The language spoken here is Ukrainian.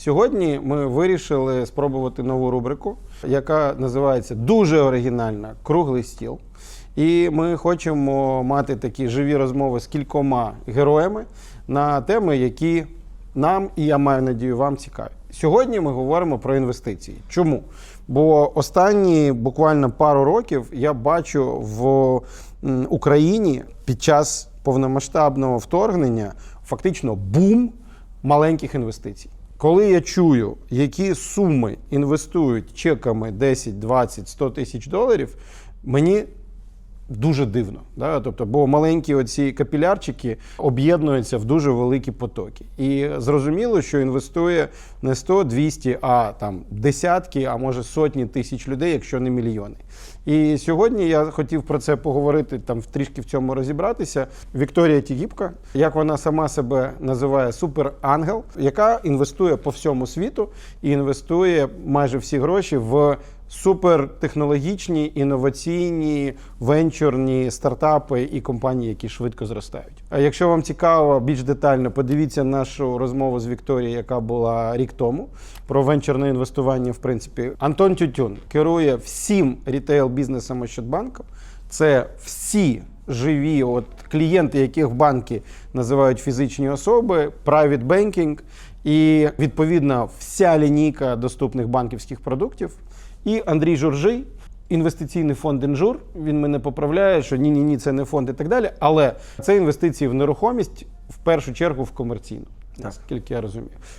Сьогодні ми вирішили спробувати нову рубрику, яка називається дуже оригінальна Круглий стіл. І ми хочемо мати такі живі розмови з кількома героями на теми, які нам і я маю надію, вам цікаві. Сьогодні ми говоримо про інвестиції. Чому? Бо останні буквально пару років я бачу в Україні під час повномасштабного вторгнення фактично бум маленьких інвестицій. Коли я чую, які суми інвестують чеками 10, 20, 100 тисяч доларів, мені дуже дивно. Да? Тобто, бо маленькі оці капілярчики об'єднуються в дуже великі потоки. І зрозуміло, що інвестує не 100, 200, а там десятки, а може сотні тисяч людей, якщо не мільйони. І сьогодні я хотів про це поговорити, там трішки в цьому розібратися. Вікторія Тігіпка, як вона сама себе називає суперангел, яка інвестує по всьому світу і інвестує майже всі гроші в супертехнологічні, інноваційні, венчурні стартапи і компанії, які швидко зростають. А якщо вам цікаво більш детально, подивіться нашу розмову з Вікторією, яка була рік тому, про венчурне інвестування. В принципі, Антон Тютюн керує всім рітейл-бізнесом Ощадбанку. Це всі живі от клієнти, яких банки називають фізичні особи, private banking і відповідно вся лінійка доступних банківських продуктів. І Андрій Журжий, інвестиційний фонд Інжур. Він мене поправляє, що ні, ні, ні, це не фонд і так далі. Але це інвестиції в нерухомість в першу чергу в комерційну. Наскільки я розумію.